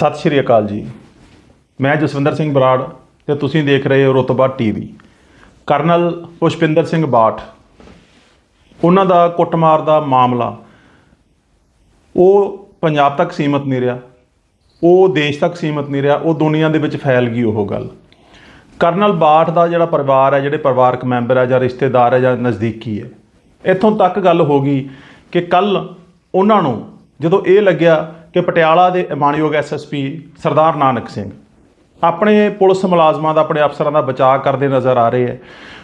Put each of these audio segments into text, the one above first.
ਸਤਿ ਸ਼੍ਰੀ ਅਕਾਲ ਜੀ। ਮੈਂ ਜਸਵਿੰਦਰ ਸਿੰਘ ਬਰਾੜ ਤੇ ਤੁਸੀਂ ਦੇਖ ਰਹੇ ਹੋ ਰੁਤਬਾ ਟੀਵੀ। ਕਰਨਲ ਪੁਸ਼ਪਿੰਦਰ ਸਿੰਘ ਬਾਠ। ਉਹਨਾਂ ਦਾ ਕੁੱਟਮਾਰ ਦਾ ਮਾਮਲਾ। ਉਹ ਪੰਜਾਬ ਤੱਕ ਸੀਮਤ ਨਹੀਂ ਰਿਹਾ। ਉਹ ਦੇਸ਼ ਤੱਕ ਸੀਮਤ ਨਹੀਂ ਰਿਹਾ। ਉਹ ਦੁਨੀਆ ਦੇ ਵਿੱਚ ਫੈਲ ਗਈ ਉਹ ਗੱਲ। ਕਰਨਲ ਬਾਠ ਦਾ ਜਿਹੜਾ ਪਰਿਵਾਰ ਹੈ, ਜਿਹੜੇ ਪਰਿਵਾਰਕ ਮੈਂਬਰ ਹੈ ਜਾਂ ਰਿਸ਼ਤੇਦਾਰ ਹੈ ਜਾਂ ਨਜ਼ਦੀਕੀ ਹੈ, ਇੱਥੋਂ ਤੱਕ ਗੱਲ ਹੋ ਗਈ ਕਿ ਕੱਲ ਉਹਨਾਂ ਨੂੰ ਜਦੋਂ ਇਹ ਲੱਗਿਆ ਕਿ ਪਟਿਆਲਾ ਦੇ ਮਾਨਯੋਗ ਐਸਐਸਪੀ ਸਰਦਾਰ ਨਾਨਕ ਸਿੰਘ। ਆਪਣੇ ਪੁਲਿਸ ਮੁਲਾਜ਼ਮਾਂ ਦਾ, ਆਪਣੇ ਅਫਸਰਾਂ ਦਾ ਬਚਾਅ ਕਰਦੇ ਨਜ਼ਰ ਆ ਰਹੇ ਹੈ।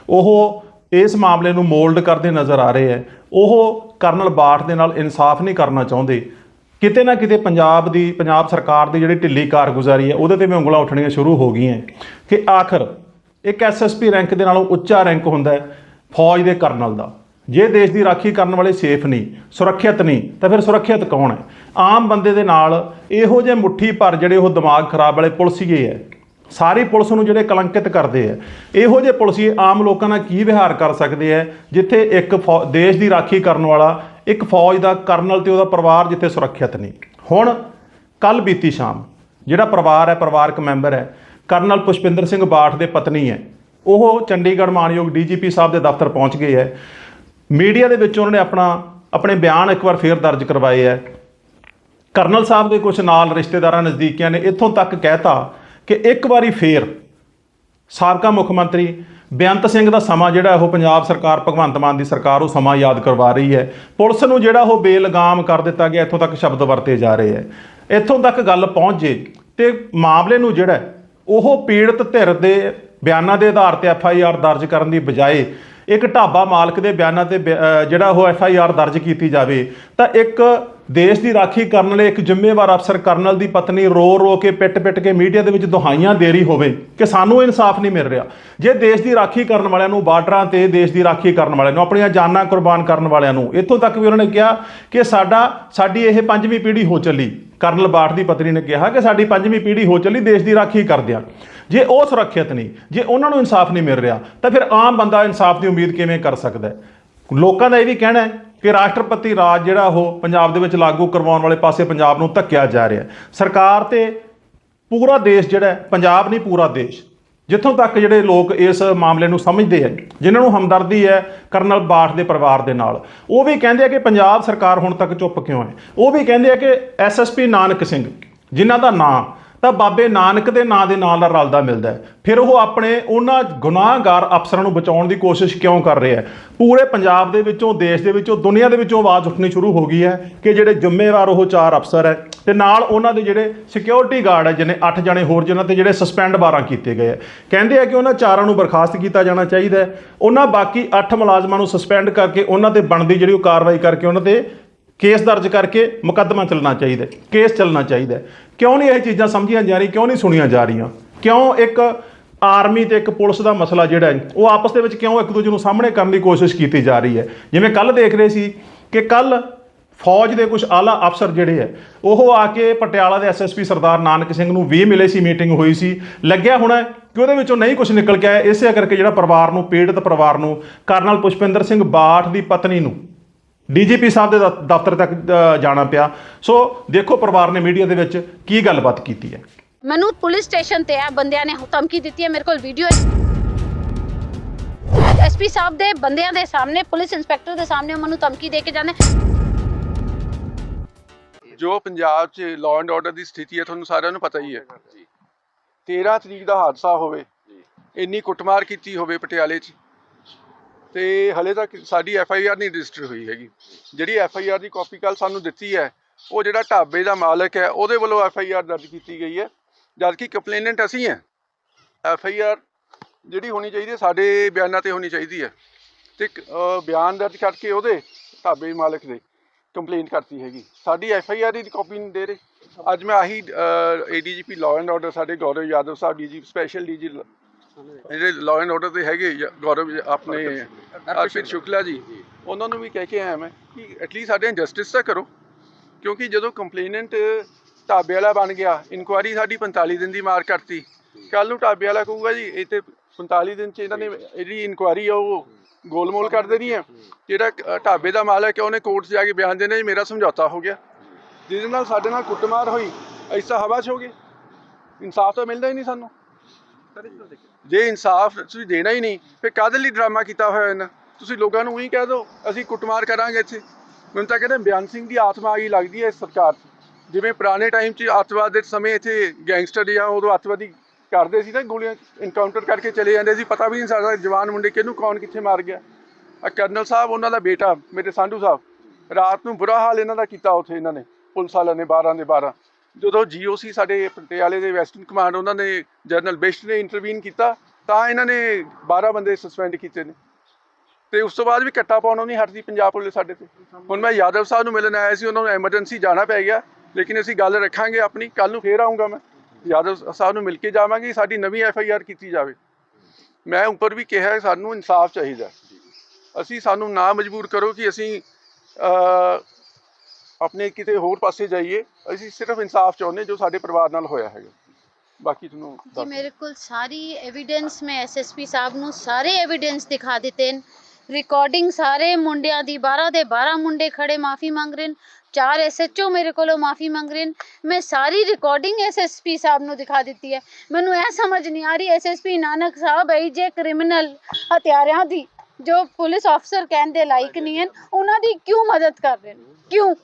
ਉਹ ਇਸ ਮਾਮਲੇ ਨੂੰ ਮੋਲਡ ਕਰਦੇ ਨਜ਼ਰ ਆ ਰਹੇ ਹੈ। ਉਹ ਕਰਨਲ ਬਾਠ ਦੇ ਨਾਲ ਇਨਸਾਫ ਨਹੀਂ ਕਰਨਾ ਚਾਹੁੰਦੇ। ਕਿਤੇ ਨਾ ਕਿਤੇ ਪੰਜਾਬ ਦੀ, ਪੰਜਾਬ ਸਰਕਾਰ ਦੀ ਜਿਹੜੀ ਢਿੱਲੀ ਕਾਰਗੁਜ਼ਾਰੀ ਹੈ, ਉਹਦੇ ਤੇ ਵੀ ਉਂਗਲਾਂ ਉੱਠਣੀਆਂ ਸ਼ੁਰੂ ਹੋ ਗਈਆਂ ਕਿ ਆਖਰ ਇੱਕ ਐਸਐਸਪੀ ਰੈਂਕ ਦੇ ਨਾਲੋਂ ਉੱਚਾ ਰੈਂਕ ਹੁੰਦਾ ਹੈ ਫੌਜ ਦੇ ਕਰਨਲ ਦਾ। ਜੇ ਦੇਸ਼ ਦੀ ਰਾਖੀ ਕਰਨ ਵਾਲੇ ਸੇਫ ਨਹੀਂ, ਸੁਰੱਖਿਅਤ ਨਹੀਂ, ਤਾਂ ਫਿਰ ਸੁਰੱਖਿਅਤ ਕੌਣ ਹੈ? ਆਮ ਬੰਦੇ ਦੇ ਨਾਲ ਇਹੋ ਜਿਹੇ ਮੁੱਠੀ ਭਰ ਜਿਹੜੇ ਉਹ ਦਿਮਾਗ ਖਰਾਬ ਵਾਲੇ ਪੁਲਸੀਏ ਹੈ ਸਾਰੀ ਪੁਲਿਸ ਨੂੰ ਜਿਹੜੇ ਕਲੰਕਿਤ ਕਰਦੇ ਆ। ਇਹੋ ਜਿਹੇ ਪੁਲਸੀਏ ਆਮ ਲੋਕਾਂ ਨਾਲ ਕੀ ਵਿਹਾਰ ਕਰ ਸਕਦੇ ਆ, ਜਿੱਥੇ ਇੱਕ ਫੌ- ਦੇਸ਼ ਦੀ ਰਾਖੀ ਕਰਨ ਵਾਲਾ ਇੱਕ ਫੌਜ ਦਾ ਕਰਨਲ ਤੇ ਉਹਦਾ ਪਰਿਵਾਰ ਜਿੱਥੇ ਸੁਰੱਖਿਅਤ ਨਹੀਂ। ਹੁਣ ਕੱਲ ਬੀਤੀ ਸ਼ਾਮ ਜਿਹੜਾ ਪਰਿਵਾਰ ਹੈ, ਪਰਿਵਾਰਕ ਮੈਂਬਰ ਹੈ, ਕਰਨਲ ਪੁਸ਼ਪਿੰਦਰ ਸਿੰਘ ਬਾਠ ਦੇ ਪਤਨੀ ਹੈ, ਉਹ ਚੰਡੀਗੜ੍ਹ ਮਾਨਯੋਗ ਡੀਜੀਪੀ ਸਾਹਿਬ ਦੇ ਦਫ਼ਤਰ ਪਹੁੰਚ ਗਏ ਹੈ। ਮੀਡੀਆ ਦੇ ਵਿੱਚ ਉਹਨਾਂ ਨੇ ਆਪਣਾ, ਆਪਣੇ ਬਿਆਨ ਇੱਕ ਵਾਰ ਫੇਰ ਦਰਜ ਕਰਵਾਏ ਹੈ। ਕਰਨਲ ਸਾਹਿਬ ਦੇ ਕੁਝ ਨਾਲ ਰਿਸ਼ਤੇਦਾਰਾਂ ਨਜ਼ਦੀਕੀਆਂ ਨੇ ਇੱਥੋਂ ਤੱਕ ਕਹਿਤਾ ਕਿ ਇੱਕ ਵਾਰੀ ਫੇਰ ਸਾਬਕਾ ਮੁੱਖ ਮੰਤਰੀ ਬੇਅੰਤ ਸਿੰਘ ਦਾ ਸਮਾਂ ਜਿਹੜਾ ਉਹ ਪੰਜਾਬ ਸਰਕਾਰ ਭਗਵੰਤ ਮਾਨ ਦੀ ਸਰਕਾਰ ਉਹ ਸਮਾਂ ਯਾਦ ਕਰਵਾ ਰਹੀ ਹੈ। ਪੁਲਿਸ ਨੂੰ ਜਿਹੜਾ ਉਹ ਬੇਲਗਾਮ ਕਰ ਦਿੱਤਾ ਗਿਆ, ਇੱਥੋਂ ਤੱਕ ਸ਼ਬਦ ਵਰਤੇ ਜਾ ਰਹੇ ਹੈ। ਇੱਥੋਂ ਤੱਕ ਗੱਲ ਪਹੁੰਚ ਜੇ ਤੇ ਮਾਮਲੇ ਨੂੰ ਜਿਹੜਾ ਉਹ ਪੀੜਤ ਧਿਰ ਦੇ ਬਿਆਨਾਂ ਦੇ ਆਧਾਰ ਤੇ ਐਫ ਆਈ ਆਰ ਦਰਜ ਕਰਨ ਦੀ ਬਜਾਏ ਇੱਕ ਢਾਬਾ ਮਾਲਕ ਦੇ ਬਿਆਨਾਂ ਤੇ ਬਿ- ਜਿਹੜਾ ਉਹ ਐਫ ਆਈ ਆਰ ਦਰਜ ਕੀਤੀ ਜਾਵੇ, ਤਾਂ ਇੱਕ ਦੇਸ਼ ਦੀ ਰਾਖੀ ਕਰਨ ਲਈ ਇੱਕ ਜ਼ਿੰਮੇਵਾਰ ਅਫਸਰ ਕਰਨਲ ਦੀ ਪਤਨੀ ਰੋ ਰੋ ਕੇ ਪਿੱਟ-ਪਿੱਟ ਕੇ ਮੀਡੀਆ ਦੇ ਵਿੱਚ ਦੁਹਾਈਆਂ ਦੇ ਰਹੀ ਹੋਵੇ, ਕਿ ਸਾਨੂੰ ਇਨਸਾਫ ਨਹੀਂ ਮਿਲ ਰਿਹਾ। ਜੇ ਦੇਸ਼ ਦੀ ਰਾਖੀ ਕਰਨ ਵਾਲਿਆਂ ਨੂੰ ਬਾਰਡਰਾਂ ਤੇ ਦੇਸ਼ ਦੀ ਰਾਖੀ ਕਰਨ ਵਾਲਿਆਂ ਨੂੰ, ਆਪਣੀਆਂ ਜਾਨਾਂ ਕੁਰਬਾਨ ਕਰਨ ਵਾਲਿਆਂ ਨੂੰ, ਇੱਥੋਂ ਤੱਕ ਵੀ ਉਹਨਾਂ ਨੇ ਕਿਹਾ ਕਿ ਸਾਡਾ ਸਾਡੀ ਇਹ ਪੰਜਵੀਂ ਪੀੜ੍ਹੀ ਹੋ ਚੱਲੀ। ਕਰਨਲ ਬਾਠ ਦੀ ਪਤਨੀ ਨੇ ਕਿਹਾ ਕਿ ਸਾਡੀ ਪੰਜਵੀਂ ਪੀੜ੍ਹੀ ਹੋ ਚੱਲੀ, ਦੇਸ਼ ਦੀ ਰਾਖੀ ਕਰਦਿਆਂ ਜੇ ਉਹ ਸੁਰੱਖਿਅਤ ਨਹੀਂ, ਜੇ ਉਹਨਾਂ ਨੂੰ ਇਨਸਾਫ ਨਹੀਂ ਮਿਲ ਰਿਹਾ, ਤਾਂ ਫਿਰ ਆਮ ਬੰਦਾ ਇਨਸਾਫ ਦੀ ਉਮੀਦ ਕਿਵੇਂ ਕਰ ਸਕਦਾ ਹੈ? ਲੋਕਾਂ ਦਾ ਇਹ ਵੀ ਕਹਿਣਾ ਹੈ ਕਿ ਰਾਸ਼ਟਰਪਤੀ ਰਾਜ ਜਿਹੜਾ ਉਹ ਪੰਜਾਬ ਦੇ ਵਿੱਚ ਲਾਗੂ ਕਰਵਾਉਣ ਵਾਲੇ ਪਾਸੇ ਪੰਜਾਬ ਨੂੰ ਧੱਕਿਆ ਜਾ ਰਿਹਾ ਹੈ। ਸਰਕਾਰ ਤੇ ਪੂਰਾ ਦੇਸ਼ ਜਿਹੜਾ ਪੰਜਾਬ ਨਹੀਂ, ਪੂਰਾ ਦੇਸ਼। ਜਿੱਥੋਂ ਤੱਕ ਜਿਹੜੇ ਲੋਕ ਇਸ ਮਾਮਲੇ ਨੂੰ ਸਮਝਦੇ ਹੈ ਜਿਨ੍ਹਾਂ ਨੂੰ ਹਮਦਰਦੀ ਹੈ ਕਰਨਲ ਬਾਠ ਦੇ ਪਰਿਵਾਰ ਦੇ ਨਾਲ, ਉਹ ਵੀ ਕਹਿੰਦੇ ਆ ਕਿ ਪੰਜਾਬ ਸਰਕਾਰ ਹੁਣ ਤੱਕ ਚੁੱਪ ਕਿਉਂ ਹੈ? ਉਹ ਵੀ ਕਹਿੰਦੇ ਆ ਕਿ ਐਸਐਸਪੀ ਨਾਨਕ ਸਿੰਘ, ਜਿਨ੍ਹਾਂ ਦਾ ਨਾਂ, ਤਾਂ ਬਾਬੇ ਨਾਨਕ ਦੇ ਨਾਂ ਦੇ ਨਾਲ ਰਲਦਾ ਮਿਲਦਾ ਹੈ। ਫਿਰ ਉਹ ਆਪਣੇ ਉਹਨਾਂ ਗੁਨਾਹਗਾਰ ਅਫਸਰਾਂ ਨੂੰ ਬਚਾਉਣ ਦੀ ਕੋਸ਼ਿਸ਼ ਕਿਉਂ ਕਰ ਰਿਹਾ ਹੈ? ਪੂਰੇ ਪੰਜਾਬ ਦੇ ਵਿੱਚੋਂ, ਦੇਸ਼ ਦੇ ਵਿੱਚੋਂ, ਦੁਨੀਆ ਦੇ ਵਿੱਚੋਂ ਆਵਾਜ਼ ਉੱਠਣੀ ਸ਼ੁਰੂ ਹੋ ਗਈ ਹੈ ਕਿ ਜਿਹੜੇ ਜ਼ਿੰਮੇਵਾਰ ਉਹ ਚਾਰ ਅਫਸਰ ਹੈ ਤੇ ਨਾਲ ਉਹਨਾਂ ਦੇ ਜਿਹੜੇ ਸਿਕਿਉਰਿਟੀ ਗਾਰਡ ਹੈ ਜਿਹਨੇ 8 ਜਣੇ ਹੋਰ ਜਿਨ੍ਹਾਂ ਤੇ ਜਿਹੜੇ ਸਸਪੈਂਡ 12 ਕੀਤੇ ਗਏ ਹੈ ਕਹਿੰਦੇ ਆ ਕਿ ਉਹਨਾਂ ਚਾਰਾਂ ਨੂੰ ਬਰਖਾਸਤ ਕੀਤਾ ਜਾਣਾ ਚਾਹੀਦਾ ਹੈ। ਉਹਨਾਂ ਬਾਕੀ 8 ਮੁਲਾਜ਼ਮਾਂ ਨੂੰ ਸਸਪੈਂਡ ਕਰਕੇ ਉਹਨਾਂ ਤੇ ਬਣਦੀ ਜਿਹੜੀ ਉਹ ਕਾਰਵਾਈ ਕਰਕੇ ਉਹਨਾਂ ਤੇ ਕੇਸ ਦਰਜ ਕਰਕੇ ਮੁਕੱਦਮਾ ਚੱਲਣਾ ਚਾਹੀਦਾ ਕੇਸ ਚੱਲਣਾ ਚਾਹੀਦਾ ਕਿਉਂ ਨਹੀਂ ਇਹ ਚੀਜ਼ਾਂ ਸਮਝੀਆਂ ਜਾ ਰਹੀਆਂ, ਕਿਉਂ ਨਹੀਂ ਸੁਣੀਆਂ ਜਾ ਰਹੀਆਂ? ਕਿਉਂ ਇੱਕ ਆਰਮੀ ਤੇ ਇੱਕ ਪੁਲਿਸ ਦਾ ਮਸਲਾ ਜਿਹੜਾ ਹੈ, ਉਹ ਆਪਸ ਦੇ ਵਿੱਚ ਕਿਉਂ ਇੱਕ ਦੂਜੇ ਨੂੰ ਸਾਹਮਣੇ ਕਰਨ ਦੀ ਕੋਸ਼ਿਸ਼ ਕੀਤੀ ਜਾ ਰਹੀ ਹੈ? ਜਿਵੇਂ ਕੱਲ ਦੇਖ ਰਹੇ ਸੀ ਕਿ ਕੱਲ ਫੌਜ ਦੇ ਕੁਝ ਆਲਾ ਅਫਸਰ ਜਿਹੜੇ ਹੈ ਉਹ ਆ ਕੇ ਪਟਿਆਲਾ ਦੇ ਐਸਐਸਪੀ ਸਰਦਾਰ ਨਾਨਕ ਸਿੰਘ ਨੂੰ ਵੀ ਮਿਲੇ ਸੀ ਮੀਟਿੰਗ ਹੋਈ ਸੀ। ਲੱਗਿਆ ਹੋਣਾ ਕਿ ਉਹਦੇ ਵਿੱਚੋਂ ਨਹੀਂ ਕੁਝ ਨਿਕਲ ਕੇ ਆਇਆ, ਇਸੇ ਕਰਕੇ ਜਿਹੜਾ ਪਰਿਵਾਰ ਨੂੰ, ਪੀੜਤ ਪਰਿਵਾਰ ਨੂੰ, ਕਰਨਲ ਪੁਸ਼ਪਿੰਦਰ ਸਿੰਘ ਬਾਠ ਦੀ ਪਤਨੀ ਨੂੰ ਡੀਜੀਪੀ ਸਾਹਿਬ ਦੇ ਦ- ਦਫ਼ਤਰ ਤੱਕ ਜਾਣਾ ਪਿਆ। ਸੋ ਦੇਖੋ ਪਰਿਵਾਰ ਨੇ ਮੀਡੀਆ ਦੇ ਵਿੱਚ ਕੀ ਗੱਲਬਾਤ ਕੀਤੀ ਹੈ। ਮੈਨੂੰ ਪੁਲਿਸ ਸਟੇਸ਼ਨ ਤੇ ਆ ਬੰਦਿਆਂ ਨੇ ਧਮਕੀ ਦਿੱਤੀ ਹੈ, ਮੇਰੇ ਕੋਲ ਵੀਡੀਓ ਐਸਪੀ ਸਾਹਿਬ ਦੇ ਬੰਦਿਆਂ ਦੇ ਸਾਹਮਣੇ, ਪੁਲਿਸ ਇੰਸਪੈਕਟਰ ਦੇ ਸਾਹਮਣੇ ਮੈਨੂੰ ਧਮਕੀ ਦੇ ਕੇ ਜਾਂਦੇ। ਜੋ ਪੰਜਾਬ 'ਚ ਲਾਅ ਐਂਡ ਆਰਡਰ ਦੀ ਸਥਿਤੀ ਹੈ ਤੁਹਾਨੂੰ ਸਾਰਿਆਂ ਨੂੰ ਪਤਾ ਹੀ ਹੈ। 13 ਤਰੀਕ ਦਾ ਹਾਦਸਾ ਹੋਵੇ ਇੰਨੀ ਕੁੱਟਮਾਰ ਕੀਤੀ ਹੋਵੇ ਪਟਿਆਲੇ 'ਚ ਤੇ ਹਲੇ ਤੱਕ ਸਾਡੀ ਐਫ ਆਈ ਆਰ ਨਹੀਂ ਰਜਿਸਟਰ ਹੋਈ ਹੈਗੀ। ਜਿਹੜੀ ਐਫ ਆਈ ਆਰ ਦੀ ਕਾਪੀ ਕੱਲ ਸਾਨੂੰ ਦਿੱਤੀ ਹੈ ਉਹ ਜਿਹੜਾ ਢਾਬੇ ਦਾ ਮਾਲਕ ਹੈ ਉਹਦੇ ਵੱਲੋਂ ਐਫ ਆਈ ਆਰ ਦਰਜ ਕੀਤੀ ਗਈ ਹੈ। ਜਦਕਿ ਕੰਪਲੇਨੈਂਟ ਅਸੀਂ ਹੈ ਐਫ ਆਈ ਆਰ ਜਿਹੜੀ ਹੋਣੀ ਚਾਹੀਦੀ ਹੈ ਸਾਡੇ ਬਿਆਨਾਂ ਤੇ ਹੋਣੀ ਚਾਹੀਦੀ ਹੈ। ਤੇ ਬਿਆਨ ਦਰਜ ਕਰਕੇ ਉਹਦੇ ਢਾਬੇ ਮਾਲਕ ਦੇ। ਕੰਪਲੇਂਟ ਕਰਤੀ ਹੈਗੀ। ਸਾਡੀ ਐਫ ਆਈ ਆਰ ਦੀ ਕਾਪੀ ਨਹੀਂ ਦੇ ਰਹੇ। ਅੱਜ ਮੈਂ ਆਹੀ ਏਡੀਜੀਪੀ ਲਾਅ ਐਂਡ ਆਰਡਰ ਸਾਡੇ ਗੌਰਵ ਯਾਦਵ ਸਾਹਿਬ ਡੀਜੀ ਸਪੈਸ਼ਲ ਡੀਜੀ ਜਿਹੜੇ ਲਾਅ ਐਂਡ ਆਰਡਰ ਦੇ ਹੈਗੇ ਜ- ਗੌਰਵ ਜ- ਆਪਣੇ ਅਰਪਿਤ ਸ਼ੁਕਲਾ। ਜੀ ਉਹਨਾਂ ਨੂੰ ਵੀ ਕਹਿ ਕੇ ਆਇਆ ਮੈਂ ਕਿ ਐਟਲੀਸਟ ਸਾਡੇ ਜਸਟਿਸ ਤਾਂ ਕਰੋ। ਕਿਉਂਕਿ ਜਦੋਂ ਕੰਪਲੇਨੈਂਟ ਢਾਬੇ ਵਾਲਾ ਬਣ ਗਿਆ ਇਨਕੁਆਰੀ ਸਾਡੀ 45 ਦਿਨ ਦੀ ਮਾਰ ਕਰਤੀ। ਕੱਲ ਨੂੰ ਢਾਬੇ ਵਾਲਾ ਕਹੂਗਾ ਜੀ ਇਹ ਤੇ 45 ਦਿਨ ਚ ਇਹਨਾਂ ਨੇ ਜਿਹੜੀ ਇਨਕੁਆਰੀ ਆ ਉਹ। ਗੋਲਮੋਲ ਕਰ ਦੇਣੀ ਹੈ ਜਿਹੜਾ ਢਾਬੇ ਦਾ ਮਾਲਕ ਹੈ, ਉਹਨੇ ਕੋਰਟ 'ਚ ਜਾ ਕੇ ਬਿਆਨ ਦੇਣਾ ਜੀ ਮੇਰਾ ਸਮਝੌਤਾ ਹੋ ਗਿਆ। ਜਿਹਦੇ ਨਾਲ ਸਾਡੇ ਨਾਲ ਕੁੱਟਮਾਰ ਹੋਈ ਅਸੀਂ ਹਵਾ 'ਚ ਹੋ ਗਏ। ਇਨਸਾਫ ਤਾਂ ਮਿਲਦਾ ਹੀ ਨਹੀਂ ਸਾਨੂੰ। ਜੇ ਇਨਸਾਫ ਤੁਸੀਂ ਦੇਣਾ ਹੀ ਨਹੀਂ, ਫਿਰ ਕਾਹਦੇ ਲਈ ਡਰਾਮਾ ਕੀਤਾ ਹੋਇਆ ਇਹਨਾਂ? ਤੁਸੀਂ ਲੋਕਾਂ ਨੂੰ ਉਹੀ ਕਹਿ ਦਿਓ, ਅਸੀਂ ਕੁੱਟਮਾਰ ਕਰਾਂਗੇ ਇੱਥੇ। ਮੈਨੂੰ ਤਾਂ ਕਹਿੰਦੇ ਬਿਆਨ ਸਿੰਘ ਦੀ ਆਤਮਾ ਆ ਗਈ ਲੱਗਦੀ ਹੈ ਇਸ ਸਰਕਾਰ 'ਚ। ਜਿਵੇਂ ਪੁਰਾਣੇ ਟਾਈਮ 'ਚ ਅੱਤਵਾਦ ਦੇ ਸਮੇਂ ਇੱਥੇ ਗੈਂਗਸਟਰ ਜਾਂ ਉਦੋਂ ਅੱਤਵਾਦੀ ਕਰਦੇ ਸੀ ਨਾ ਗੋਲੀਆਂ ਇਨਕਾਊਂਟਰ ਕਰਕੇ ਚਲੇ ਜਾਂਦੇ ਸੀ। ਪਤਾ ਵੀ ਨਹੀਂ ਸਕਦਾ ਜਵਾਨ ਮੁੰਡੇ ਕਿਹਨੂੰ, ਕੌਣ ਕਿੱਥੇ ਮਾਰ ਗਿਆ। ਆ ਕਰਨਲ ਸਾਹਿਬ, ਉਹਨਾਂ ਦਾ ਬੇਟਾ, ਮੇਰੇ ਸੰਧੂ ਸਾਹਿਬ। ਰਾਤ ਨੂੰ ਬੁਰਾ ਹਾਲ ਇਹਨਾਂ ਦਾ ਕੀਤਾ ਉੱਥੇ ਇਹਨਾਂ ਨੇ, ਪੁਲਿਸ ਵਾਲਿਆਂ ਨੇ 12 ਦੇ 12 ਜਦੋਂ ਜੀਓਸੀ ਸਾਡੇ ਪਟਿਆਲੇ ਦੇ ਵੈਸਟਰਨ ਕਮਾਂਡ ਉਹਨਾਂ ਨੇ ਜਨਰਲ ਬਿਸ਼ਟ ਨੇ ਇੰਟਰਵੀਨ ਕੀਤਾ, ਤਾਂ ਇਹਨਾਂ ਨੇ 12 ਬੰਦੇ ਸਸਪੈਂਡ ਕੀਤੇ ਨੇ। ਤੇ ਉਸ ਤੋਂ ਬਾਅਦ ਵੀ ਕੱਟਾ ਪਾਉਣੋਂ ਨਹੀਂ ਹਟਦੀ ਪੰਜਾਬ ਪੁਲਿਸ ਸਾਡੇ ਤੇ। ਹੁਣ ਮੈਂ ਯਾਦਵ ਸਾਹਿਬ ਨੂੰ ਮਿਲਣ ਆਇਆ ਸੀ, ਉਹਨਾਂ ਨੂੰ ਐਮਰਜੈਂਸੀ ਜਾਣਾ ਪੈ ਗਿਆ, ਲੇਕਿਨ ਅਸੀਂ ਗੱਲ ਰੱਖਾਂਗੇ ਆਪਣੀ ਕੱਲ ਨੂੰ ਫੇਰ ਆਉਂਗਾ ਮੈਂ। ਯਾਦਵ ਸਾਹਿਬ ਨੂੰ ਮਿਲ ਕੇ ਜਾਵਾਂਗੇ ਸਾਡੀ ਨਵੀਂ ਐਫ ਆਈ ਆਰ ਕੀਤੀ ਜਾਵੇ। ਮੈਂ ਉੱਪਰ ਵੀ ਕਿਹਾ ਹੈ, ਸਾਨੂੰ ਇਨਸਾਫ ਚਾਹੀਦਾ ਅਸੀਂ ਸਾਨੂੰ ਨਾ ਮਜਬੂਰ ਕਰੋ ਕਿ ਅਸੀਂ ਆਪਣੇ ਕਿਤੇ ਹੋਰ ਪਾਸੇ ਜਾਈਏ। ਅਸੀਂ ਸਿਰਫ ਇਨਸਾਫ ਚਾਹੁੰਦੇ ਜੋ ਸਾਡੇ ਪਰਿਵਾਰ ਨਾਲ ਹੋਇਆ ਹੈਗਾ। ਬਾਕੀ ਤੁਹਾਨੂੰ ਜੀ ਮੇਰੇ ਕੋਲ ਸਾਰੀ ਐਵੀਡੈਂਸ ਮੈਂ ਐਸਐਸਪੀ ਸਾਹਿਬ ਨੂੰ ਸਾਰੇ ਐਵੀਡੈਂਸ ਦਿਖਾ ਦਿੱਤੇ ਨੇ। ਰਿਕਾਰਡਿੰਗ ਸਾਰੇ ਮੁੰਡਿਆਂ ਦੀ 12 ਦੇ 12 ਮੁੰਡੇ ਖੜੇ ਮਾਫੀ ਮੰਗ ਰਹੇ ਨੇ। ਚਾਰ ਐਸਐਚਓ ਮੇਰੇ ਕੋਲੋਂ ਮਾਫੀ ਮੰਗ ਰਹੇ ਨੇ। ਮੈਂ ਸਾਰੀ ਰਿਕਾਰਡਿੰਗ ਐਸਐਸਪੀ ਸਾਹਿਬ ਨੂੰ ਦਿਖਾ ਦਿੱਤੀ ਹੈ। ਮੈਨੂੰ ਇਹ ਸਮਝ ਨਹੀਂ ਆ ਰਹੀ ਐਸਐਸਪੀ ਨਾਨਕ ਸਾਹਿਬ ਹੈ ਜੇ ਕ੍ਰਿਮੀਨਲ ਹਥਿਆਰਿਆਂ ਦੀ, ਜੋ ਪੁਲਿਸ ਅਫਸਰ ਕਹਿਣ ਦੇ ਲਾਇਕ ਨਹੀਂ ਹਨ, ਉਹਨਾਂ ਦੀ ਕਿਉਂ ਮਦਦ ਕਰ ਰਹੇ ਨੇ? ਕਿਉਂ?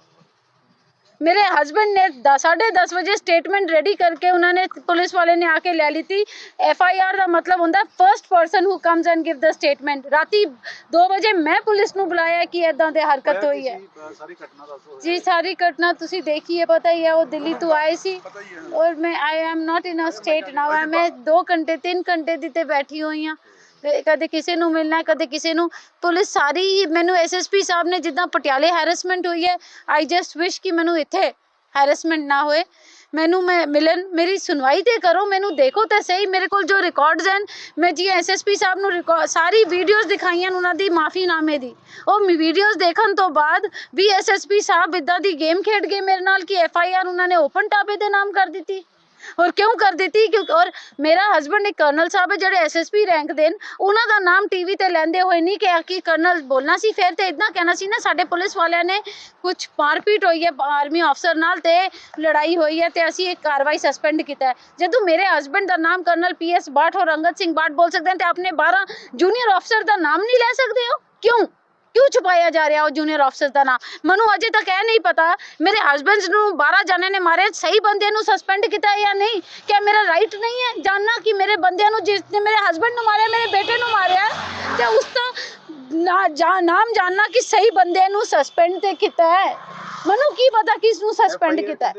मेरे हस्बैंड ने द- साढ़े दस बजे स्टेटमेंट रेडी करके उन्होंने पुलिस वाले ने आके ले ली थी एफ आई आर का मतलब होता first person who comes and give the statement राती दो बजे मैं पुलिस ਨੂੰ ਬੁਲਾਇਆ ਕਿ ਇਦਾਂ ਦੇ ਹਰਕਤ ਹੋਈ ਹੈ ਜੀ ਸਾਰੀ ਘਟਨਾ ਤੁਸੀਂ ਦੇਖੀ ਹੈ ਪਤਾ ਹੀ ਹੈ ਉਹ ਦਿੱਲੀ ਤੋਂ ਆਏ ਸੀ ਔਰ ਮੈਂ I am not in a state ਨਾਓ ਮੈਂ 2 ਘੰਟੇ 3 ਘੰਟੇ ਦੀ ਤੇ ਬੈਠੀ ਹੋਈ ਹਾਂ ਤੇ ਕਦੇ ਕਿਸੇ ਨੂੰ ਮਿਲਣਾ, ਕਦੇ ਕਿਸੇ ਨੂੰ। ਪੁਲਿਸ ਸਾਰੀ ਹੀ ਮੈਨੂੰ ਐਸਐਸਪੀ ਸਾਹਿਬ ਨੇ ਜਿੱਦਾਂ ਪਟਿਆਲੇ ਹੈਰੈਸਮੈਂਟ ਹੋਈ ਹੈ ਆਈ ਜਸਟ ਵਿਸ਼ ਕਿ ਮੈਨੂੰ ਇੱਥੇ ਹੈਰੈਸਮੈਂਟ ਨਾ ਹੋਏ। ਮੈਨੂੰ ਮੈਂ ਮਿਲਣ, ਮੇਰੀ ਸੁਣਵਾਈ ਤੇ ਕਰੋ, ਮੈਨੂੰ ਦੇਖੋ ਤਾਂ ਸਹੀ। ਮੇਰੇ ਕੋਲ ਜੋ ਰਿਕਾਰਡਸ ਹਨ, ਮੈਂ ਜੀ ਐਸਐਸਪੀ ਸਾਹਿਬ ਨੂੰ ਰਿਕਾ- ਸਾਰੀ ਵੀਡੀਓਜ਼ ਦਿਖਾਈਆਂ ਉਹਨਾਂ ਦੀ, ਮਾਫੀਨਾਮੇ ਦੀ। ਉਹ ਵੀਡੀਓਜ਼ ਦੇਖਣ ਤੋਂ ਬਾਅਦ ਵੀ ਐਸਐਸਪੀ ਸਾਹਿਬ ਇਦਾਂ ਦੀ ਗੇਮ ਖੇਡ ਗਏ ਮੇਰੇ ਨਾਲ ਕਿ ਐਫਆਈਆਰ ਉਹਨਾਂ ਨੇ ਓਪਨ ਟਾਪੇ ਦੇ ਨਾਮ ਕਰ ਦਿੱਤੀ। ਔਰ ਕਿਉਂ ਕਰ ਦਿੱਤੀ ਕਿਉਂਕਿ ਔਰ ਮੇਰਾ ਹਸਬੰਡ ਇੱਕ ਕਰਨਲ ਸਾਹਿਬ ਹੈ, ਜਿਹੜੇ ਐਸਐਸਪੀ ਰੈਂਕ ਦੇ ਉਹਨਾਂ ਦਾ ਨਾਮ ਟੀਵੀ ਤੇ ਲੈਂਦੇ ਹੋਏ ਨਹੀਂ ਕਿਹਾ ਕਿ ਕਰਨਲ ਬੋਲਣਾ ਸੀ। ਫਿਰ ਤੇ ਇਦਾਂ ਕਹਿਣਾ ਸੀ ਨਾ, ਸਾਡੇ ਪੁਲਿਸ ਵਾਲਿਆਂ ਨੇ ਕੁਝ ਮਾਰਪੀਟ ਹੋਈ ਹੈ ਆਰਮੀ ਅਫਸਰ ਨਾਲ ਤੇ ਲੜਾਈ ਹੋਈ ਹੈ ਤੇ ਅਸੀਂ ਇੱਕ ਕਾਰਵਾਈ ਸਸਪੈਂਡ ਕੀਤਾ ਹੈ। ਜਦੋਂ ਮੇਰੇ ਹਸਬੰਡ ਦਾ ਨਾਮ ਕਰਨਲ ਪੀਐਸ ਬਾਠ ਔਰ ਅੰਗਦ ਸਿੰਘ ਬਾਠ ਬੋਲ ਸਕਦੇ ਹਨ, ਤੇ ਆਪਣੇ 12 ਜੂਨੀਅਰ ਅਫਸਰ ਦਾ ਨਾਮ ਨਹੀਂ ਲੈ ਸਕਦੇ ਹੋ? ਕਿਉਂ? ਕਿਉਂ ਛੁਪਾਇਆ ਜਾ ਰਿਹਾ ਉਹ ਜੂਨੀਅਰ ਅਫਸਰ ਦਾ ਨਾਮ ਮੈਨੂੰ ਅਜੇ ਤੱਕ ਇਹ ਨਹੀਂ ਪਤਾ, ਮੇਰੇ ਹਸਬੰਡ ਨੂੰ 12 ਜਣੇ ਨੇ ਮਾਰੇ, ਸਹੀ ਬੰਦੇ ਨੂੰ ਸਸਪੈਂਡ ਕੀਤਾ ਜਾਂ ਨਹੀਂ? ਕਿ ਮੇਰਾ ਰਾਈਟ ਨਹੀਂ ਹੈ? ਜਾਨਣਾ ਕਿ ਮੇਰੇ ਬੰਦਿਆਂ ਨੂੰ ਜਿਸ ਨੇ ਮੇਰੇ ਹਸਬੰਡ ਨੂੰ ਮਾਰਿਆ, ਮੇਰੇ ਬੇਟੇ ਨੂੰ ਮਾਰਿਆ? ਤੇ ਉਸ ਦਾ ਨਾ ਜਾ ਨਾਮ ਜਾਨਣਾ ਕਿ ਸਹੀ ਬੰਦੇ ਨੂੰ ਸਸਪੈਂਡ ਤੇ ਕੀਤਾ ਹੈ। ਮੈਨੂੰ ਕੀ ਪਤਾ ਕਿਸ ਨੂੰ ਸਸਪੈਂਡ ਕੀਤਾ ਹੈ?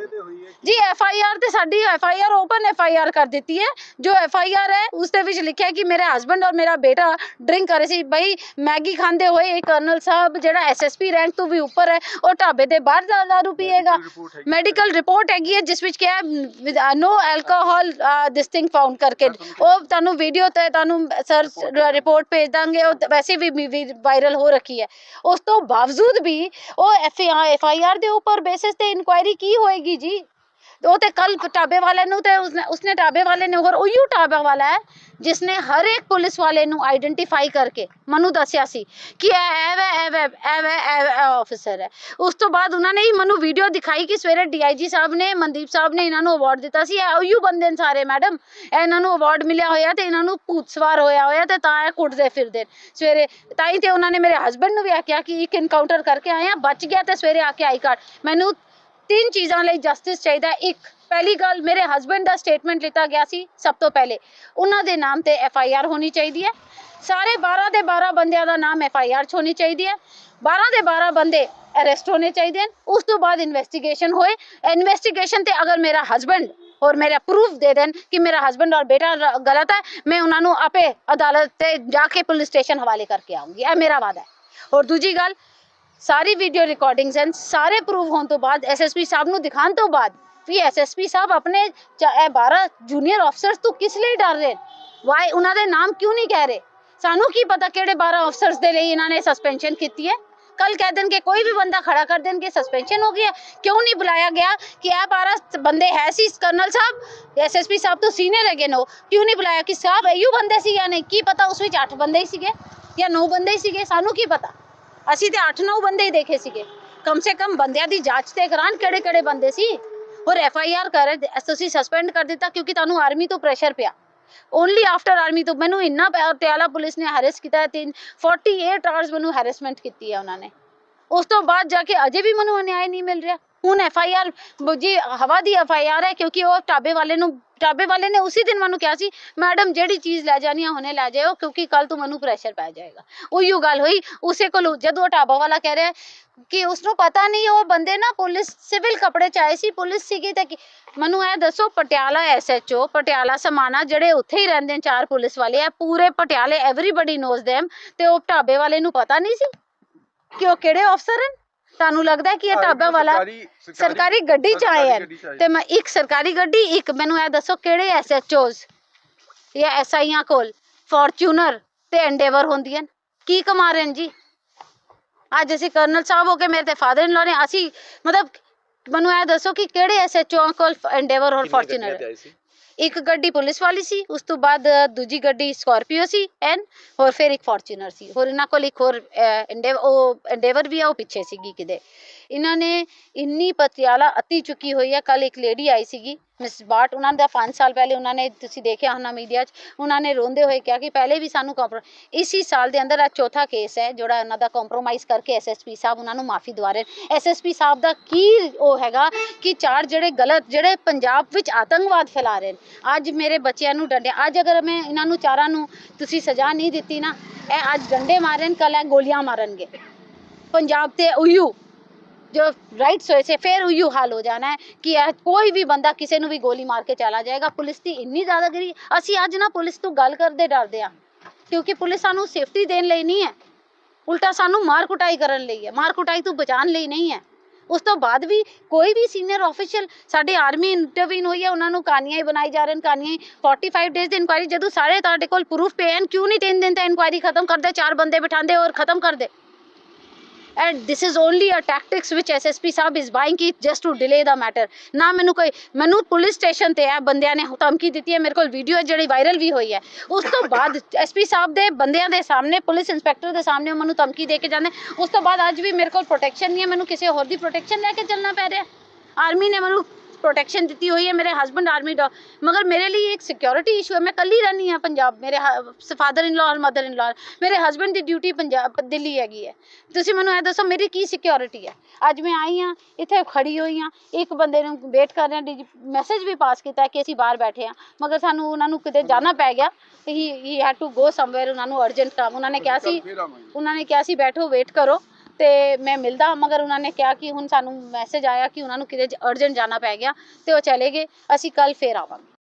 ਜੀ ਐਫ ਆਈ ਆਰ ਤੇ ਸਾਡੀ F I R open F I R ਕਰ ਦਿੱਤੀ ਹੈ। ਜੋ ਐਫ ਆਈ ਆਰ ਹੈ ਉਸ ਦੇ ਵਿੱਚ ਲਿਖਿਆ ਕਿ ਮੇਰੇ ਹਸਬੰਡ ਔਰ ਮੇਰਾ ਬੇਟਾ ਡਰਿੰਕ ਕਰ ਰਹੇ ਸੀ। ਬਈ ਮੈਗੀ ਖਾਂਦੇ ਹੋਏ ਇਹ ਕਰਨਲ ਸਾਹਿਬ ਜਿਹੜਾ ਐਸ ਐਸ ਪੀ ਰੈਂਕ ਤੋਂ ਵੀ ਉੱਪਰ ਹੈ ਉਹ ਢਾਬੇ ਦੇ ਬਾਹਰ ਦਾ ਦਾਰੂ ਪੀਏਗਾ ਮੈਡੀਕਲ ਰਿਪੋਰਟ ਹੈਗੀ ਹੈ। ਜਿਸ ਵਿੱਚ ਕਿਹਾ no alcohol this thing found ਕਰਕੇ। ਉਹ ਤੁਹਾਨੂੰ ਵੀਡੀਓ ਤੇ ਤੁਹਾਨੂੰ ਸਰਚ ਰਿਪੋਰਟ ਭੇਜ ਦਾਂਗੇ। ਉਹ ਵੈਸੇ ਵੀ ਵਾਇਰਲ ਹੋ ਰੱਖੀ ਹੈ। ਉਸ ਤੋਂ ਬਾਵਜੂਦ ਵੀ ਉਹ ਐਫ ਐਫ ਆਈ ਆਰ ਦੇ ਉੱਪਰ ਬੇਸਿਸ ਤੇ ਇਨਕੁਆਇਰੀ ਕੀ ਹੋਏਗੀ ਜੀ? ਉਹ ਤੇ ਕੱਲ ਢਾਬੇ ਵਾਲੇ ਨੂੰ ਤੇ ਉਸਨੇ ਉਸਨੇ ਢਾਬੇ ਵਾਲੇ ਨੇ, ਹੋਰ ਉਹੀਓ ਢਾਬਾ ਵਾਲਾ ਹੈ, ਜਿਸਨੇ ਹਰ ਇੱਕ ਪੁਲਿਸ ਵਾਲੇ ਨੂੰ ਆਈਡੈਂਟੀਫਾਈ ਕਰਕੇ ਮੈਨੂੰ ਦੱਸਿਆ ਸੀ ਕਿ ਇਹ ਇਹ ਵੇ ਇਹ ਵੇ ਆਫੀਸਰ ਹੈ। ਉਸ ਤੋਂ ਬਾਅਦ ਉਹਨਾਂ ਨੇ ਹੀ ਮੈਨੂੰ ਵੀਡੀਓ ਦਿਖਾਈ ਕਿ ਸਵੇਰੇ ਡੀਆਈਜੀ ਸਾਹਿਬ ਨੇ, ਮਨਦੀਪ ਸਾਹਿਬ ਨੇ ਇਹਨਾਂ ਨੂੰ ਅਵਾਰਡ ਦਿੱਤਾ ਸੀ। ਇਹ ਉਹੀਓ ਬੰਦੇ ਨੇ ਸਾਰੇ ਮੈਡਮ ਇਹਨਾਂ ਨੂੰ ਅਵਾਰਡ ਮਿਲਿਆ ਹੋਇਆ ਤੇ ਇਹਨਾਂ ਨੂੰ ਭੂਤ ਸਵਾਰ ਹੋਇਆ ਹੋਇਆ ਤੇ ਤਾਂ ਇਹ ਕੁੱਟਦੇ ਫਿਰਦੇ ਸਵੇਰੇ ਤਾਂ ਹੀ ਤੇ ਉਹਨਾਂ ਨੇ ਮੇਰੇ ਹਸਬੰਡ ਨੂੰ ਵੀ ਆਖਿਆ ਕਿ ਇੱਕ ਇਨਕਾਊਂਟਰ ਕਰਕੇ ਆਏ ਆ, ਬਚ ਗਿਆ ਤੇ ਸਵੇਰੇ ਆ ਕੇ ਆਈ ਕਾਰਡ ਮੈਨੂੰ ਤਿੰਨ ਚੀਜ਼ਾਂ ਲਈ ਜਸਟਿਸ ਚਾਹੀਦਾ ਇੱਕ, ਪਹਿਲੀ ਗੱਲ, ਮੇਰੇ ਹਸਬੰਡ ਦਾ ਸਟੇਟਮੈਂਟ ਲਿੱਤਾ ਗਿਆ ਸੀ ਸਭ ਤੋਂ ਪਹਿਲੇ। ਉਹਨਾਂ ਦੇ ਨਾਮ ਤੇ ਐਫ ਆਈ ਆਰ ਹੋਣੀ ਚਾਹੀਦੀ ਹੈ। ਸਾਰੇ 12 ਦੇ 12 ਬੰਦਿਆਂ ਦਾ ਨਾਮ ਐਫ ਆਈ ਆਰ 'ਚ ਹੋਣੀ ਚਾਹੀਦੀ ਹੈ। 12 ਦੇ 12 ਬੰਦੇ ਅਰੈਸਟ ਹੋਣੇ ਚਾਹੀਦੇ ਹਨ। ਉਸ ਤੋਂ ਬਾਅਦ ਇਨਵੈਸਟੀਗੇਸ਼ਨ ਹੋਏ। ਇਨਵੈਸਟੀਗੇਸ਼ਨ ਤੇ ਅਗਰ ਮੇਰਾ ਹਸਬੰਡ ਔਰ ਮੇਰਾ ਪ੍ਰੂਫ ਦੇ ਦੇਣ ਕਿ ਮੇਰਾ ਹਸਬੰਡ ਔਰ ਬੇਟਾ ਗਲਤ ਹੈ, ਮੈਂ ਉਹਨਾਂ ਨੂੰ ਆਪੇ ਅਦਾਲਤ ਤੇ ਜਾ ਕੇ ਪੁਲਿਸ ਸਟੇਸ਼ਨ ਹਵਾਲੇ ਕਰਕੇ ਆਉਂਗੀ। ਇਹ ਮੇਰਾ ਵਾਅਦਾ ਹੈ। ਔਰ ਦੂਜੀ ਗੱਲ ਸਾਰੀ ਵੀਡੀਓ ਰਿਕਾਰਡਿੰਗਸ ਹਨ ਸਾਰੇ ਪ੍ਰੂਵ ਹੋਣ ਤੋਂ ਬਾਅਦ ਐਸਐਸਪੀ ਸਾਹਿਬ ਨੂੰ ਦਿਖਾਉਣ ਤੋਂ ਬਾਅਦ ਵੀ ਐਸਐਸਪੀ ਸਾਹਿਬ ਆਪਣੇ ਚ- ਇਹ 12 ਜੂਨੀਅਰ ਅਫਸਰਸ ਤੋਂ ਕਿਸ ਲਈ ਡਰ ਰਹੇ ਵਾਈ ਉਹਨਾਂ ਦੇ ਨਾਮ ਕਿਉਂ ਨਹੀਂ ਕਹਿ ਰਹੇ ਸਾਨੂੰ ਕੀ ਪਤਾ ਕਿਹੜੇ 12 ਅਫਸਰਸ ਦੇ ਲਈ ਇਹਨਾਂ ਨੇ ਸਸਪੈਂਸ਼ਨ ਕੀਤੀ ਹੈ ਕੱਲ ਕਹਿ ਦੇਣਗੇ ਕੋਈ ਵੀ ਬੰਦਾ ਖੜਾ ਕਰ ਦੇਣਗੇ ਸਸਪੈਂਸ਼ਨ ਹੋ ਗਿਆ ਕਿਉਂ ਨਹੀਂ ਬੁਲਾਇਆ ਗਿਆ ਕਿ ਇਹ 12 ਬੰਦੇ ਹੈ ਸੀ ਕਰਨਲ ਸਾਹਿਬ ਐਸਐਸਪੀ ਸਾਹਿਬ ਤੋਂ ਸੀਨੀਅਰ ਹੈਗੇ ਨੇ ਉਹ ਕਿਉਂ ਨਹੀਂ ਬੁਲਾਇਆ ਕਿ ਸਾਹਿਬ ਇਹੋ ਬੰਦੇ ਸੀ ਜਾਂ ਨਹੀਂ ਕੀ ਪਤਾ ਉਸ ਵਿੱਚ 8 ਬੰਦੇ ਹੀ ਸੀਗੇ ਜਾਂ 9 ਬੰਦੇ ਹੀ ਸੀਗੇ ਸਾਨੂੰ ਕੀ ਪਤਾ ਅਸੀਂ ਤੇ 8-9 ਬੰਦੇ ਹੀ ਦੇਖੇ ਸੀਗੇ। ਕਮ ਸੇ ਕਮ ਬੰਦਿਆਂ ਦੀ ਜਾਂਚ ਤੇ ਕਰਾਉਣ ਕਿਹੜੇ ਕਿਹੜੇ ਬੰਦੇ ਸੀ? ਔਰ ਐਫ ਆਈ ਆਰ ਕਰ ਤੁਸੀਂ ਸਸਪੈਂਡ ਕਰ ਦਿੱਤਾ ਕਿਉਂਕਿ ਤੁਹਾਨੂੰ ਆਰਮੀ ਤੋਂ ਪ੍ਰੈਸ਼ਰ ਪਿਆ। ਓਨਲੀ ਆਫਟਰ ਆਰਮੀ ਤੋਂ ਮੈਨੂੰ ਇੰਨਾ ਪਟਿਆਲਾ ਪੁਲਿਸ ਨੇ ਹੈਰੈਸ ਕੀਤਾ ਹੈ, ਤਿੰਨ 48 ਆਵਰਸ ਮੈਨੂੰ ਹੈਰੈਸਮੈਂਟ ਕੀਤੀ ਹੈ ਉਹਨਾਂ ਨੇ। ਉਸ ਤੋਂ ਬਾਅਦ ਜਾ ਕੇ ਅਜੇ ਵੀ ਮੈਨੂੰ ਅਨਿਆਏ ਨਹੀਂ ਮਿਲ ਰਿਹਾ। ਹੁਣ ਐਫ ਆਈ ਆਰ ਜੀ, ਹਵਾ ਦੀ ਐਫ ਆਈ ਆਰ ਹੈ ਕਿਉਂਕਿ ਉਹ ਢਾਬੇ ਵਾਲੇ ਨੂੰ, ਢਾਬੇ ਵਾਲੇ ਨੇ ਉਸੇ ਦਿਨ ਮੈਨੂੰ ਕਿਹਾ ਸੀ, ਮੈਡਮ, ਜਿਹੜੀ ਚੀਜ਼ ਲੈ ਜਾਣੀ ਆ, ਹੁਣੇ ਲੈ ਜਾਇਓ, ਕਿਉਂਕਿ ਕੱਲ ਤੋਂ ਮੈਨੂੰ ਪ੍ਰੈਸ਼ਰ ਪੈ ਜਾਏਗਾ। ਉਹੀ ਗੱਲ ਹੋਈ। ਉਸੇ ਕੋਲ ਜਦੋਂ ਉਹ ਢਾਬਾ ਵਾਲਾ ਕਹਿ ਰਿਹਾ ਕਿ ਉਸ ਨੂੰ ਪਤਾ ਨਹੀਂ, ਉਹ ਬੰਦੇ ਨਾ ਪੁਲਿਸ, ਸਿਵਲ ਕੱਪੜੇ ਚ ਆਏ ਸੀ, ਪੁਲਿਸ ਸੀਗੀ ਤਾਂ ਕੀ- ਮੈਨੂੰ ਇਹ ਦੱਸੋ, ਪਟਿਆਲਾ ਐਸਐਚਓ ਪਟਿਆਲਾ ਸਮਾਨਾ ਜਿਹੜੇ ਉੱਥੇ ਹੀ ਰਹਿੰਦੇ ਚਾਰ ਪੁਲਿਸ ਵਾਲੇ ਆ ਪੂਰੇ ਪਟਿਆਲੇ ਐਵਰੀਬਾਡੀ ਨੋਜ਼ them ਤੇ ਉਹ ਢਾਬੇ ਵਾਲੇ ਨੂੰ ਪਤਾ ਨਹੀਂ ਸੀ? ਕਿ ਉਹ ਕਿਹੜੇ ਅਫਸਰ ਹਨ ਤੁਹਾਨੂੰ ਲੱਗਦਾ ਹੈ ਕਿ ਇਹ ਢਾਬਾ ਵਾਲਾ ਸਰਕਾਰੀ- ਸਰਕਾਰੀ ਗੱਡੀ ਚ ਆਏ ਹਨ ਗੱਡੀ 'ਚ ਆਏ। ਤੇ ਮੈਂ ਇੱਕ ਸਰਕਾਰੀ ਗੱਡੀ ਇੱਕ ਮੈਨੂੰ ਇਹ ਦੱਸੋ ਕਿਹੜੇ ਐਸਐਚਓਜ਼ ਜਾਂ ਐਸਆਈਆਂ ਕੋਲ ਫੋਰਚੂਨਰ ਤੇ ਐਂਡੇਵਰ ਹੁੰਦੀਆਂ? ਕੀ ਕਮਾ ਰਹੇ ਨੇ ਜੀ ਅੱਜ ਅਸੀਂ ਕਰਨਲ ਸਾਹਿਬ ਹੋ ਕੇ ਮੇਰੇ ਤੇ ਫਾਦਰ ਇਨ ਲਾ ਨੇ ਅਸੀਂ ਮਤਲਬ ਮੈਨੂੰ ਇਹ ਦੱਸੋ ਕਿ ਕਿਹੜੇ ਐਸਐਚਓ ਕੋਲ ਐਂਡੇਵਰ ਔਰ ਫੋਰਚੂਨਰ ਹੈ? ਇੱਕ ਗੱਡੀ ਪੁਲਿਸ ਵਾਲੀ ਸੀ, ਉਸ ਤੋਂ ਬਾਅਦ ਦੂਜੀ ਗੱਡੀ ਸਕਾਰਪੀਓ ਸੀ, ਐਨ, ਹੋਰ ਫਿਰ ਇੱਕ ਫੋਰਚੂਨਰ ਸੀ। ਹੋਰ ਇਹਨਾਂ ਕੋਲ ਇੱਕ ਹੋਰ ਐਂਡੇਵਰ ਉਹ ਐਂਡੇਵਰ ਵੀ ਆ, ਉਹ ਪਿੱਛੇ ਸੀਗੀ ਕਿਤੇ। ਇਹਨਾਂ ਨੇ ਇੰਨੀ ਪਤਿਆਲਾ ਅਤੀ ਚੁੱਕੀ ਹੋਈ ਹੈ ਕੱਲ ਇੱਕ ਲੇਡੀ ਆਈ ਸੀਗੀ ਮਿਸ ਬਾਟ ਉਹਨਾਂ ਦਾ 5 ਸਾਲ ਪਹਿਲੇ ਉਹਨਾਂ ਨੇ ਤੁਸੀਂ ਦੇਖਿਆ ਹੋਣਾ ਮੀਡੀਆ 'ਚ, ਉਹਨਾਂ ਨੇ ਰੋਂਦੇ ਹੋਏ ਕਿਹਾ ਕਿ ਪਹਿਲੇ ਵੀ ਸਾਨੂੰ ਕੰਪਰੋ ਇਸੀ ਸਾਲ ਦੇ ਅੰਦਰ ਆ ਚੌਥਾ ਕੇਸ ਹੈ ਜਿਹੜਾ ਉਹਨਾਂ ਦਾ ਕੰਪਰੋਮਾਈਜ਼ ਕਰਕੇ ਐਸਐਸਪੀ ਸਾਹਿਬ ਉਹਨਾਂ ਨੂੰ ਮਾਫੀ ਦਵਾ ਰਹੇ ਐਸਐਸਪੀ ਸਾਹਿਬ ਦਾ ਕੀ ਉਹ ਹੈਗਾ ਕਿ ਚਾਰ ਜਿਹੜੇ ਗਲਤ, ਜਿਹੜੇ ਪੰਜਾਬ ਵਿੱਚ ਆਤੰਕਵਾਦ ਫੈਲਾ ਰਹੇ ਨੇ। ਅੱਜ ਮੇਰੇ ਬੱਚਿਆਂ ਨੂੰ ਡੰਡਿਆ ਅੱਜ ਅਗਰ ਮੈਂ ਇਹਨਾਂ ਨੂੰ ਚਾਰਾਂ ਨੂੰ ਤੁਸੀਂ ਸਜ਼ਾ ਨਹੀਂ ਦਿੱਤੀ ਨਾ, ਇਹ ਅੱਜ ਡੰਡੇ ਮਾਰਨ ਕੱਲ ਇਹ ਗੋਲੀਆਂ ਮਾਰਨਗੇ। ਪੰਜਾਬ ਤੇ ਉਯੂ ਜੋ ਰਾਈਟਸ ਹੋਏ ਸੇ ਫਿਰ ਉਹੀ ਹਾਲ ਹੋ ਜਾਣਾ ਹੈ ਕਿ ਇਹ ਕੋਈ ਵੀ ਬੰਦਾ ਕਿਸੇ ਨੂੰ ਵੀ ਗੋਲੀ ਮਾਰ ਕੇ ਚਲਾ ਜਾਏਗਾ। ਪੁਲਿਸ ਦੀ ਇੰਨੀ ਜ਼ਿਆਦਾ ਦਾਦਾਗਿਰੀ ਅਸੀਂ ਅੱਜ ਨਾ ਪੁਲਿਸ ਤੋਂ ਗੱਲ ਕਰਦੇ ਡਰਦੇ ਆ ਕਿਉਂਕਿ ਪੁਲਿਸ ਸਾਨੂੰ ਸੇਫਟੀ ਦੇਣ ਲਈ ਨਹੀਂ ਹੈ। ਉਲਟਾ ਸਾਨੂੰ ਮਾਰ ਕੁਟਾਈ ਕਰਨ ਲਈ ਹੈ, ਮਾਰ ਕੁਟਾਈ ਤੋਂ ਬਚਾਉਣ ਲਈ ਨਹੀਂ ਹੈ। ਉਸ ਤੋਂ ਬਾਅਦ ਵੀ ਕੋਈ ਵੀ ਸੀਨੀਅਰ ਆਫੀਸ਼ੀਅਲ ਸਾਡੇ ਆਰਮੀ ਇੰਟਰਵਿਊਨ ਹੋਈ ਹੈ, ਉਹਨਾਂ ਨੂੰ ਕਹਾਣੀਆਂ ਹੀ ਬਣਾਈ ਜਾ ਰਹੇ ਨੇ ਕਹਾਣੀਆਂ ਹੀ 45 ਡੇਜ਼ ਦੀ ਇਨਕੁਆਇਰੀ ਜਦੋਂ ਸਾਰੇ ਤੁਹਾਡੇ ਕੋਲ ਪ੍ਰੂਫ ਪਏ ਹਨ, ਕਿਉਂ ਨਹੀਂ ਤਿੰਨ ਦਿਨ ਤਾਂ ਇਨਕੁਆਇਰੀ ਖਤਮ ਕਰਦੇ, ਚਾਰ ਬੰਦੇ ਬਿਠਾਉਂਦੇ ਔਰ ਖਤਮ ਕਰਦੇ? And this is only a tactics which SSP sahib is buying it just to delay ਦਾ ਮੈਟਰ ਨਾ ਮੈਨੂੰ ਕੋਈ ਮੈਨੂੰ ਪੁਲਿਸ ਸਟੇਸ਼ਨ ਤੇ ਆ ਬੰਦਿਆਂ ਨੇ ਧਮਕੀ ਦਿੱਤੀ ਹੈ ਮੇਰੇ ਕੋਲ ਵੀਡੀਓ ਹੈ ਜਿਹੜੀ ਵਾਇਰਲ ਵੀ ਹੋਈ ਹੈ ਉਸ ਤੋਂ ਬਾਅਦ ਐਸਪੀ ਸਾਹਿਬ ਦੇ ਬੰਦਿਆਂ ਦੇ ਸਾਹਮਣੇ ਪੁਲਿਸ ਇੰਸਪੈਕਟਰ ਦੇ ਸਾਹਮਣੇ ਉਹ ਮੈਨੂੰ ਧਮਕੀ ਦੇ ਕੇ ਜਾਂਦੇ ਉਸ ਤੋਂ ਬਾਅਦ ਅੱਜ ਵੀ ਮੇਰੇ ਕੋਲ ਪ੍ਰੋਟੈਕਸ਼ਨ ਨਹੀਂ ਹੈ ਮੈਨੂੰ ਕਿਸੇ ਹੋਰ ਦੀ ਪ੍ਰੋਟੈਕਸ਼ਨ ਲੈ ਕੇ ਚੱਲਣਾ ਪੈ ਰਿਹਾ ਆਰਮੀ ਨੇ ਮੈਨੂੰ ਪ੍ਰੋਟੈਕਸ਼ਨ ਦਿੱਤੀ ਹੋਈ ਹੈ ਮੇਰੇ ਹਸਬੰਡ ਆਰਮੀ ਦਾ। ਮਗਰ ਮੇਰੇ ਲਈ ਇੱਕ ਸਿਕਿਉਰਿਟੀ ਇਸ਼ੂ ਹੈ। ਮੈਂ ਕੱਲੀ ਰਹਿਣੀ ਹਾਂ ਪੰਜਾਬ। ਮੇਰੇ ਫਾਦਰ ਇਨ ਲਾ ਔਰ ਮਦਰ ਇਨ ਲਾ ਮੇਰੇ ਹਸਬੰਡ ਦੀ ਡਿਊਟੀ ਪੰਜਾਬ ਦਿੱਲੀ ਹੈਗੀ ਹੈ। ਤੁਸੀਂ ਮੈਨੂੰ ਇਹ ਦੱਸੋ ਮੇਰੀ ਕੀ ਸਿਕਿਉਰਿਟੀ ਹੈ? ਅੱਜ ਮੈਂ ਆਈ ਹਾਂ ਇੱਥੇ ਖੜੀ ਹੋਈ ਹਾਂ। ਇੱਕ ਬੰਦੇ ਨੂੰ ਵੇਟ ਕਰ ਰਹੇ ਮੈਸੇਜ ਵੀ ਪਾਸ ਕੀਤਾ ਕਿ ਅਸੀਂ ਬਾਹਰ ਬੈਠੇ ਹਾਂ। ਮਗਰ ਸਾਨੂੰ ਉਹਨਾਂ ਨੂੰ ਕਿਤੇ ਜਾਣਾ ਪੈ ਗਿਆ। He he had to go somewhere ਉਹਨਾਂ ਨੂੰ ਅਰਜੈਂਟ ਕੰਮ। ਉਹਨਾਂ ਨੇ ਕਿਹਾ ਸੀ ਉਹਨਾਂ ਨੇ ਕਿਹਾ ਸੀ ਬੈਠੋ ਵੇਟ ਕਰੋ। ਤੇ ਮੈਂ ਮਿਲਦਾ ਮਗਰ ਉਹਨਾਂ ਨੇ ਕਿਹਾ ਕਿ ਹੁਣ ਸਾਨੂੰ ਮੈਸੇਜ ਆਇਆ ਕਿ ਉਹਨਾਂ ਨੂੰ ਕਿਤੇ ਅਰਜੈਂਟ ਜਾਣਾ ਪੈ ਗਿਆ ਤੇ ਉਹ ਚਲੇ ਗਏ। ਅਸੀਂ ਕੱਲ ਫੇਰ ਆਵਾਂਗੇ।